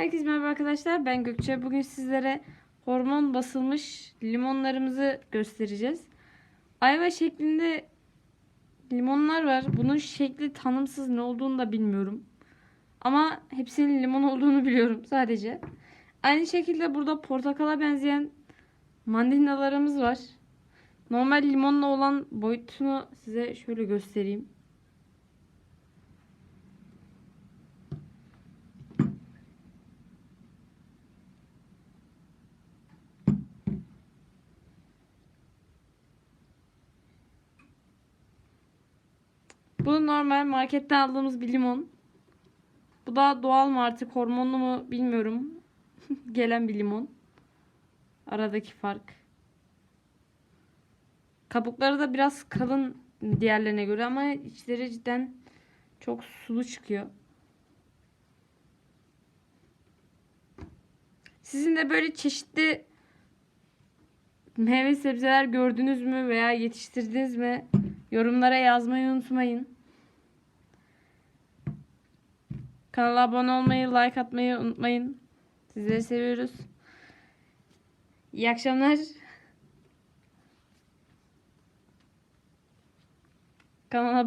Herkese merhaba arkadaşlar. Ben Gökçe. Bugün sizlere hormon basılmış limonlarımızı göstereceğiz. Ayva şeklinde limonlar var. Bunun şekli tanımsız ne olduğunu da bilmiyorum. Ama hepsinin limon olduğunu biliyorum sadece. Aynı şekilde burada portakala benzeyen mandalinalarımız var. Normal limonla olan boyutunu size şöyle göstereyim. Bu normal marketten aldığımız bir limon. Bu da doğal mı artık hormonlu mu bilmiyorum. Gelen bir limon. Aradaki fark. Kabukları da biraz kalın diğerlerine göre ama içleri cidden çok sulu çıkıyor. Sizin de böyle çeşitli meyve sebzeler gördünüz mü veya yetiştirdiniz mi? Yorumlara yazmayı unutmayın. Kanala abone olmayı, like atmayı unutmayın. Sizleri seviyoruz. İyi akşamlar. Kanala